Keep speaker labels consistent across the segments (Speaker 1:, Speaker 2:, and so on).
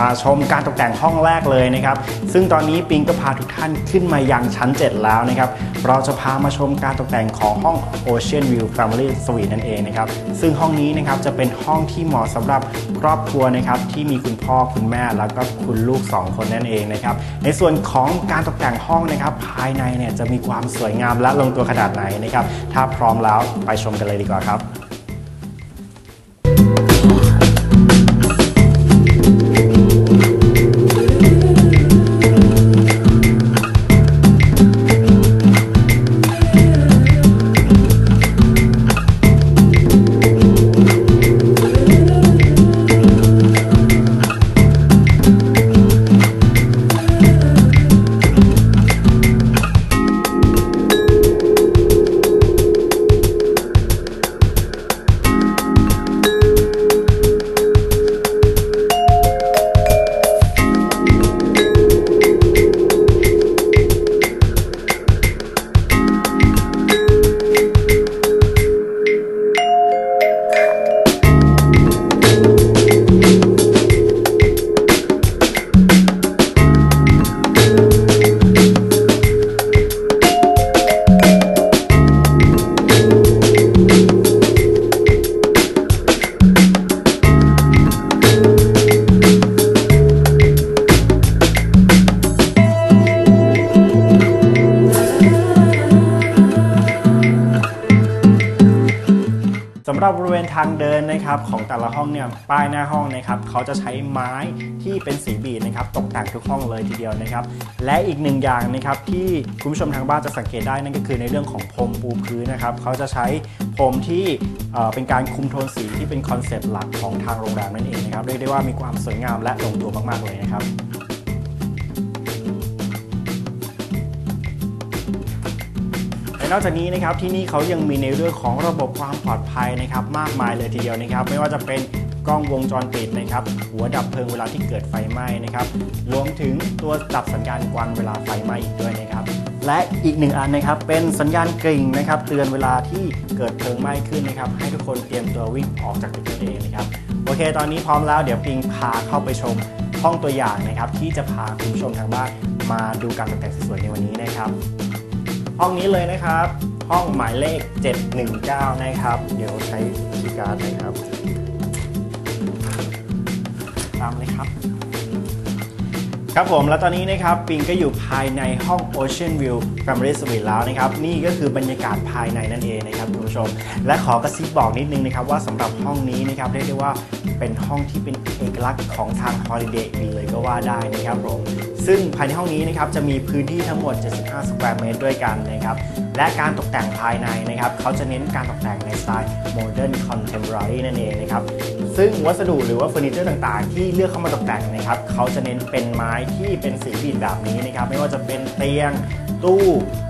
Speaker 1: มาชมการตกแต่งห้องแรกเลยนะครับ ซึ่งตอนนี้ปิงก็พาทุกท่านขึ้นมายังชั้น 7 แล้วนะครับ เราจะพามาชมการตกแต่งของห้อง Ocean View Family Suite นั่นเองนะครับ ซึ่งห้องนี้นะครับจะเป็นห้องที่เหมาะสำหรับครอบครัวนะครับที่มีคุณพ่อคุณแม่แล้วก็คุณลูก 2 คนนั่นเองนะครับ ในส่วนของการตกแต่งห้องนะครับ ภายในเนี่ยจะมีความสวยงามและลงตัวขนาดไหนนะครับ ถ้าพร้อมแล้วไปชมกันเลยดีกว่าครับ ณทางเดินนะครับของแต่ละห้องเนี่ยป้ายหน้าห้องนะครับเขาจะใช้ไม้ที่เป็นสีบีดนะครับตกแต่งทุกห้องเลยทีเดียวนะครับ และอีกหนึ่งอย่างนะครับที่คุณผู้ชมทางบ้านจะสังเกตได้นั่นก็คือในเรื่องของพรมปูพื้นนะครับเขาจะใช้พรมที่เป็นการคุมโทนสีที่เป็นคอนเซปต์หลักของทางโรงแรมนั่นเองนะครับเรียกได้ว่ามีความสวยงามและลงตัวมากๆเลยนะครับ นอกจากนี้นะครับที่นี่เขายังมีในเรื่องของระบบความปลอดภัยนะครับมากมายเลยทีเดียวนะครับ ไม่ว่าจะเป็นกล้องวงจรปิดนะครับ หัวดับเพลิงเวลาที่เกิดไฟไหม้นะครับรวมถึงตัวดับสัญญาณควันเวลาไฟไหม้อีกด้วยนะครับ และอีกหนึ่งอันนะครับเป็นสัญญาณกริ่งนะครับเตือนเวลาที่เกิดเพลิงไหม้ขึ้นนะครับ ให้ทุกคนเตรียมตัววิ่งออกจากตึกเองนะครับโอเค ตอนนี้พร้อมแล้วเดี๋ยวปิงพาเข้าไปชมห้องตัวอย่างนะครับ ที่จะพาคุณผู้ชมทางบ้านมาดูการตกแต่งสวยๆในวันนี้นะครับ ห้องนี้เลยนะครับ ห้องหมายเลข 719 นะครับ เดี๋ยวใช้คีย์การ์ดนะครับ ตามเลยครับ ครับผมแล้วตอนนี้นะครับปิงก็อยู่ภายในห้อง Ocean View Family Suite แล้วนะครับนี่ก็คือบรรยากาศภายในนั่นเองนะครับคุณผู้ชม และขอกระซิบบอกนิดนึงนะครับว่าสำหรับห้องนี้นะครับเรียกได้ว่าเป็นห้องที่เป็นเอกลักษณ์ของทาง Holiday Inn เลยก็ว่าได้นะครับผมซึ่งภายในห้องนี้นะครับจะมีพื้นที่ทั้งหมด 75 สแควร์เมตรด้วยกันนะครับและการตกแต่งภายในนะครับเขาจะเน้นการตกแต่งในสไตล์ Modern Contemporary นั่นเองนะครับ ซึ่งวัสดุหรือว่าเฟอร์นิเจอร์ต่างๆ ที่เลือกเข้ามาตกแต่งนะครับเขาจะเน้นเป็นไม้ที่เป็นสีบีดแบบนี้นะครับไม่ว่าจะเป็นเตียงตู้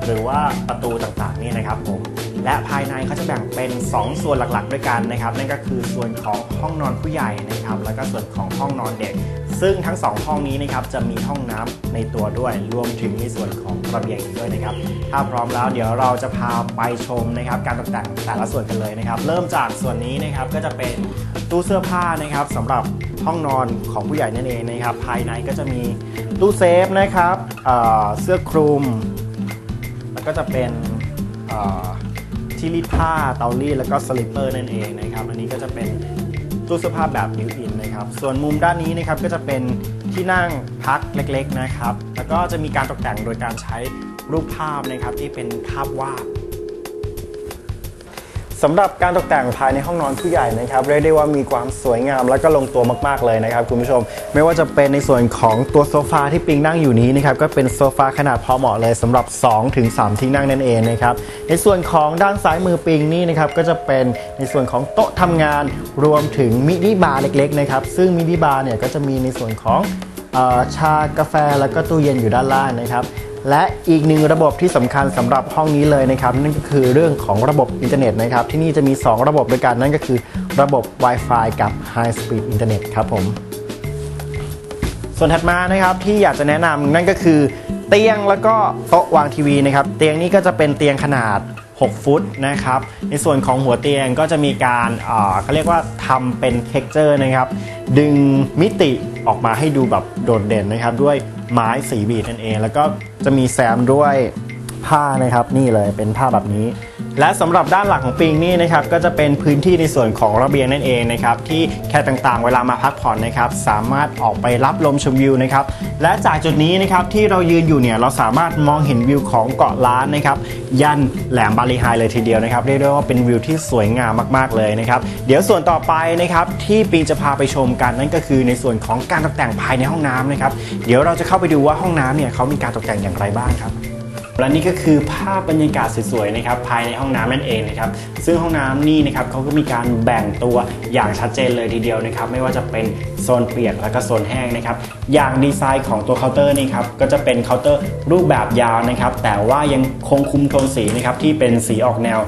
Speaker 1: หรือว่าประตูต่างๆนี่นะครับผมและภายในเขาจะแบ่งเป็น 2 ส่วนหลักๆ ด้วยกันนะครับนั่นก็คือส่วนของห้องนอนผู้ใหญ่นะครับแล้วก็ส่วนของห้องนอนเด็ก ซึ่งทั้ง 2 ห้องนี้นะครับจะมีห้องน้ำในตัวด้วย รวมถึงในส่วนของระเบียงอีกด้วยนะครับ ถ้าพร้อมแล้วเดี๋ยวเราจะพาไปชมนะครับการตกแต่งแต่ละส่วนกันเลยนะครับ เริ่มจากส่วนนี้นะครับก็จะเป็นตู้เสื้อผ้านะครับสำหรับห้องนอนของผู้ใหญ่นั่นเองนะครับ ภายในก็จะมีตู้เซฟนะครับเเสื้อคลุม แล้วก็จะเป็นที่รีดผ้าเตารีดแล้วก็สลิปเปอร์นั่นเองนะครับ อันนี้ก็จะเป็น ตู้เสื้อผ้าแบบนิวอินนะครับ ส่วนมุมด้านนี้นะครับก็จะเป็นที่นั่งพักเล็กๆนะครับ แล้วก็จะมีการตกแต่งโดยการใช้รูปภาพนะครับที่เป็นภาพวาด สำหรับการตกแต่งภายในห้องนอนผู้ใหญ่นะครับเรียกได้ว่ามีความสวยงามและก็ลงตัวมากๆเลยนะครับคุณผู้ชม ไม่ว่าจะเป็นในส่วนของตัวโซฟาที่ปิงนั่งอยู่นี้นะครับก็เป็นโซฟาขนาดพอเหมาะเลยสำหรับ 2-3ถึง3ที่นั่งนั่นเองนะครับในส่วนของด้านซ้ายมือปิงนี่นะครับก็จะเป็นในส่วนของโต๊ะทำงานรวมถึงมินิบาร์เล็กๆนะครับซึ่งมินิบาร์เนี่ยก็จะมีในส่วนของชากาแฟแล้วก็ตู้เย็นอยู่ด้านล่างนะครับ และอีกหนึ่งระบบที่สำคัญสำหรับห้องนี้เลยนะครับ นั่นก็คือเรื่องของระบบอินเทอร์เน็ตนะครับ ที่นี่จะมี 2 ระบบด้วยกันนั่นก็คือระบบ Wi-Fi กับ High Speed Internet ครับผม ส่วนถัดมานะครับที่อยากจะแนะนำนั่นก็คือเตียงแล้วก็โต๊ะวางทีวีนะครับ เตียงนี้ก็จะเป็นเตียงขนาด 6 ฟุตนะครับ ในส่วนของหัวเตียงก็จะมีการเขาเรียกว่าทำเป็นเท็กเจอร์นะครับ ดึงมิติออกมาให้ดูแบบโดดเด่นนะครับ ด้วยไม้สีบีดนั่นเอง แล้วก็จะมีแซมด้วยผ้านะครับ นี่เลยเป็นผ้าแบบนี้ และสำหรับด้านหลังของปิงนี่นะครับก็จะเป็นพื้นที่ในส่วนของระเบียงนั่นเองนะครับที่แขกต่างๆ เวลามาพักผ่อนนะครับสามารถออกไปรับลมชมวิวนะครับและจากจุดนี้นะครับที่เรายืนอยู่เนี่ยเราสามารถมองเห็นวิวของเกาะล้านนะครับยันแหลมบาลีไฮเลยทีเดียวนะครับเรียกได้ว่าเป็นวิวที่สวยงามมากๆเลยนะครับเดี๋ยวส่วนต่อไปนะครับที่ปิงจะพาไปชมกันนั่นก็คือในส่วนของการตกแต่งภายในห้องน้ำนะครับเดี๋ยวเราจะเข้าไปดูว่าห้องน้ำเนี่ยเขามีการตกแต่งอย่างไรบ้างครับ และนี่ก็คือภาพบรรยากาศสวยๆนะครับภายในห้องน้ำนั่นเองนะครับซึ่งห้องน้ำนี่นะครับเขาก็มีการแบ่งตัวอย่างชัดเจนเลยทีเดียวนะครับไม่ว่าจะเป็นโซนเปียกและก็โซนแห้งนะครับอย่างดีไซน์ของตัวเคาน์เตอร์นี่ครับก็จะเป็นเคาน์เตอร์รูปแบบยาวนะครับแต่ว่ายังคงคุมโทนสีนะครับที่เป็นสีออกแนว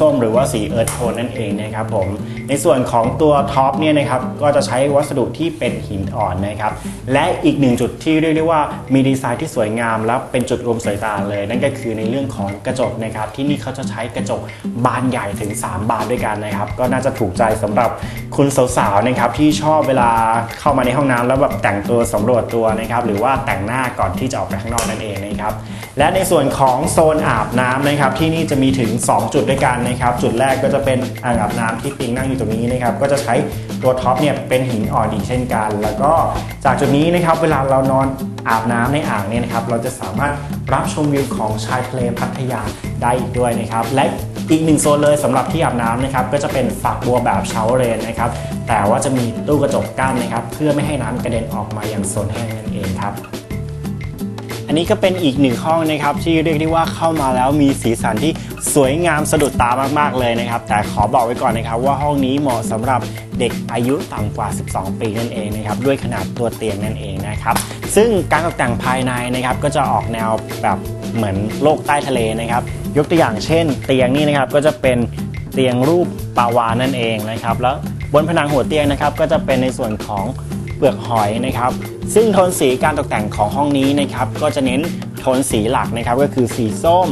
Speaker 1: ส้มๆ หรือว่าสีเอิร์ธโทนนั่นเองนะครับผมในส่วนของตัวท็อปเนี่ยนะครับก็จะใช้วัสดุที่เป็นหินอ่อนนะครับและอีกหนึ่งจุดที่เรียกได้ว่ามีดีไซน์ที่สวยงามและเป็นจุดรวมสายตาเลย นั่นก็คือในเรื่องของกระจกนะครับที่นี่เขาจะใช้กระจกบานใหญ่ถึง 3 บานด้วยกันนะครับก็น่าจะถูกใจสำหรับคุณสาวๆนะครับที่ชอบเวลาเข้ามาในห้องน้ำแล้วแบบแต่งตัวสำรวจตัวนะครับหรือว่าแต่งหน้าก่อนที่จะออกไปข้างนอกนั่นเองนะครับและในส่วนของโซนอาบน้ำนะครับที่นี่จะมีถึง 2 จุดด้วยกันนะครับจุดแรกก็จะเป็นอ่างอาบน้ำที่ปิงนั่งอยู่ตรงนี้นะครับก็จะใช้ตัวท็อปเนี่ยเป็นหินอ่อนอีกเช่นกัน แล้วก็จากจุดนี้นะครับเวลาเรานอนอาบน้ำในอ่างเนี่ยนะครับเราจะสามารถรับชมวิวของชายทะเลพัทยาได้อีกด้วยนะครับและอีกหนึ่งโซนเลยสำหรับที่อาบน้ำนะครับก็จะเป็นฝักบัวแบบเชาเรนนะครับแต่ว่าจะมีตู้กระจกกั้นนะครับเพื่อไม่ให้น้ำกระเด็นออกมาอยังโซนแห้งนั่นเองครับอันนี้ก็เป็นอีกหนึ่งห้องนะครับที่เรียกได้ว่าเข้ามาแล้วมีสีสันที่ สวยงามสะดุดตามากๆเลยนะครับ แต่ขอบอกไว้ก่อนนะครับว่าห้องนี้เหมาะสำหรับเด็กอายุต่ำกว่า 12 ปีนั่นเองนะครับด้วยขนาดตัวเตียงนั่นเองนะครับซึ่งการตกแต่งภายในนะครับก็จะออกแนวแบบเหมือนโลกใต้ทะเลนะครับ ยกตัวอย่างเช่น เตียงนี่นะครับก็จะเป็นเตียงรูปปลาวาฬนั่นเองนะครับ แล้วบนผนังหัวเตียงนะครับก็จะเป็นในส่วนของเปลือกหอยนะครับ ซึ่งโทนสีการตกแต่งของห้องนี้นะครับก็จะเน้นโทนสีหลักนะครับก็คือสีส้ม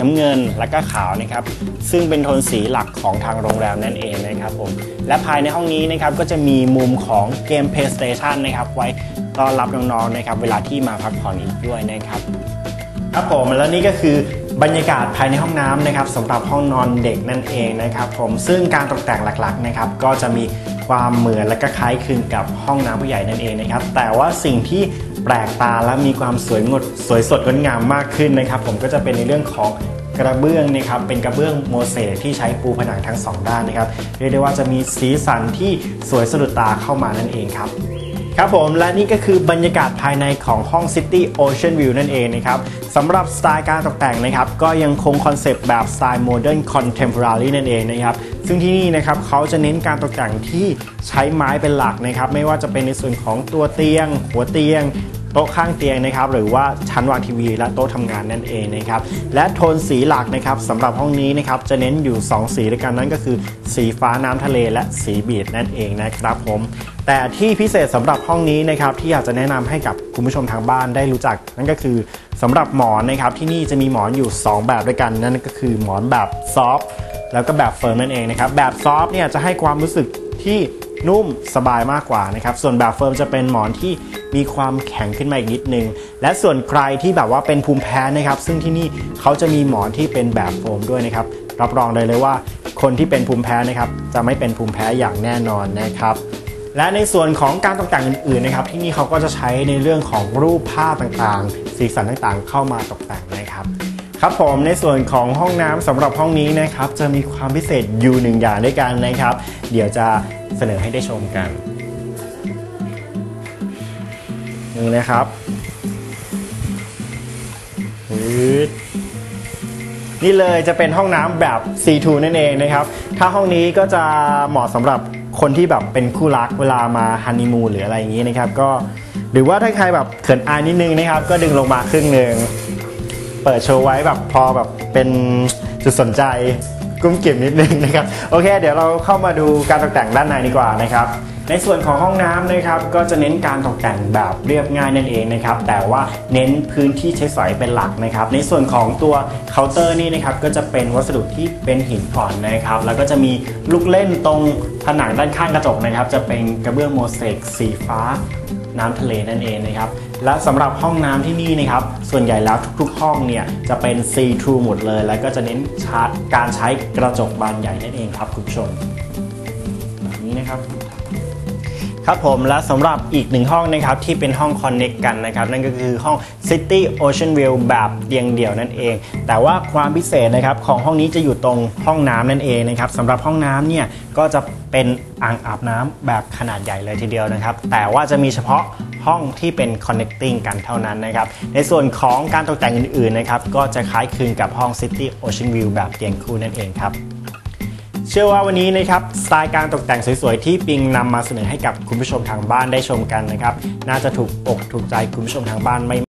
Speaker 1: น้ำเงินและก็ขาวนะครับซึ่งเป็นโทนสีหลักของทางโรงแรมนั่นเองนะครับผมและภายในห้องนี้นะครับก็จะมีมุมของเกม PlayStation นะครับไว้ต้อนรับน้องๆนะครับเวลาที่มาพักผ่อนอีกด้วยนะครับครับผมแล้วนี่ก็คือบรรยากาศภายในห้องน้ำนะครับสำหรับห้องนอนเด็กนั่นเองนะครับผมซึ่งการตกแต่งหลักๆนะครับก็จะมี ความเหมือนและก็คล้ายคลึงกับห้องน้ำผู้ใหญ่นั่นเองนะครับ แต่ว่าสิ่งที่แปลกตาและมีความสวยงดสวยสดงดงามมากขึ้นนะครับ ผมก็จะเป็นในเรื่องของกระเบื้องนะครับเป็นกระเบื้องโมเสกที่ใช้ปูผนังทั้งสองด้านนะครับเรียกได้ว่าจะมีสีสันที่สวยสะดุดตาเข้ามานั่นเองครับ ครับผมและนี่ก็คือบรรยากาศภายในของห้อง City Ocean View นั่นเองนะครับสำหรับสไตล์การตกแต่งนะครับ ก็ยังคงคอนเซปต์แบบสไตล์โมเดิร์นคอนเทมพอรารีนั่นเองนะครับ ซึ่งที่นี่นะครับเขาจะเน้นการตกแต่งที่ใช้ไม้เป็นหลักนะครับ ไม่ว่าจะเป็นในส่วนของตัวเตียง หัวเตียงโต๊ะข้างเตียงนะครับหรือว่าชั้นวางทีวี และโต๊ะทำงานนั่นเองนะครับและโทนสีหลักนะครับสำหรับห้องนี้นะครับจะเน้นอยู่ 2 สีด้วยกันนั่นก็คือ สีฟ้าน้ำทะเลและสีบีดนั่นเองนะครับผมแต่ที่พิเศษสำหรับห้องนี้นะครับที่อยากจะแนะนำให้กับคุณผู้ชมทางบ้านได้รู้จัก นั่นก็คือสำหรับหมอนนะครับที่นี่จะมีหมอนอยู่ 2 แบบด้วยกันนั่นก็คือหมอนแบบซอฟแล้วก็แบบเฟิร์มนั่นเองนะครับแบบซอฟเนี่ยจะให้ความรู้สึกที่ นุ่มสบายมากกว่านะครับ ส่วนแบบเฟิร์มจะเป็นหมอนที่มีความแข็งขึ้นมาอีกนิดนึง และส่วนใครที่แบบว่าเป็นภูมิแพ้นะครับ ซึ่งที่นี่เขาจะมีหมอนที่เป็นแบบโฟมด้วยนะครับ รับรองเลยเลยว่า คนที่เป็นภูมิแพ้นะครับจะไม่เป็นภูมิแพ้อย่างแน่นอนนะครับและในส่วนของการตกแต่งอื่นๆนะครับ ที่นี่เขาก็จะใช้ในเรื่องของรูปภาพต่างๆ สีสันต่างๆ เข้ามาตกแต่งนะครับ ครับผมในส่วนของห้องน้ำสำหรับห้องนี้นะครับจะมีความพิเศษอยู่หนึ่งอย่างด้วยกันนะครับ เดี๋ยวจะเสนอให้ได้ชมกันนี่นะครับนี่เลยจะเป็นห้องน้ำแบบ C2 นั่นเองนะครับ ถ้าห้องนี้ก็จะเหมาะสำหรับคนที่แบบเป็นคู่รักเวลามาฮันนีมูนหรืออะไรอย่างนี้นะครับ ก็หรือว่าถ้าใครแบบเขินอายนิดนึงนะครับ ก็ดึงลงมาครึ่งหนึ่ง เปิดโชว์ไว้แบบพอแบบเป็นจุดสนใจกุ้มกิ่มนิดนึงนะครับโอเค เดี๋ยวเราเข้ามาดูการตกแต่งด้านในดีกว่านะครับในส่วนของห้องน้ำนะครับก็จะเน้นการตกแต่งแบบเรียบง่ายนั่นเองนะครับแต่ว่าเน้นพื้นที่ใช้สอยเป็นหลักนะครับ ในส่วนของตัวเคาน์เตอร์นี่นะครับก็จะเป็นวัสดุที่เป็นหินอ่อนนะครับแล้วก็จะมีลูกเล่นตรงผนังด้านข้างกระจกนะครับ จะเป็นกระเบื้องโมเสกสีฟ้าน้ำทะเลนั่นเองนะครับ และสำหรับห้องน้ำที่นี่นะครับ ส่วนใหญ่แล้วทุกๆห้องเนี่ยจะเป็น see through หมดเลย แล้วก็จะเน้นชาร์จการใช้กระจกบานใหญ่นั่นเองครับคุณผู้ชมแบบนี้นะครับ ครับผมและสำหรับอีกหนึ่งห้องนะครับที่เป็นห้อง Connect กันนะครับนั่นก็คือห้อง City Ocean View แบบเตียงเดี่ยวนั่นเอง แต่ว่าความพิเศษนะครับของห้องนี้จะอยู่ตรงห้องน้ำนั่นเองนะครับสำหรับห้องน้ำเนี่ยก็จะเป็นอ่างอาบน้ำแบบขนาดใหญ่เลยทีเดียวนะครับ แต่ว่าจะมีเฉพาะห้องที่เป็น connecting กันเท่านั้นนะครับ ในส่วนของการตกแต่งอื่นๆนะครับก็จะคล้ายคลึงกับห้อง City Ocean View แบบเตียงคู่นั่นเองครับ เชื่อว่าวันนี้นะครับสไตล์การตกแต่งสวยๆ ที่ปิงนำมาเสนอให้กับคุณผู้ชมทางบ้านได้ชมกันนะครับ น่าจะถูกอกถูกใจคุณผู้ชมทางบ้านไม่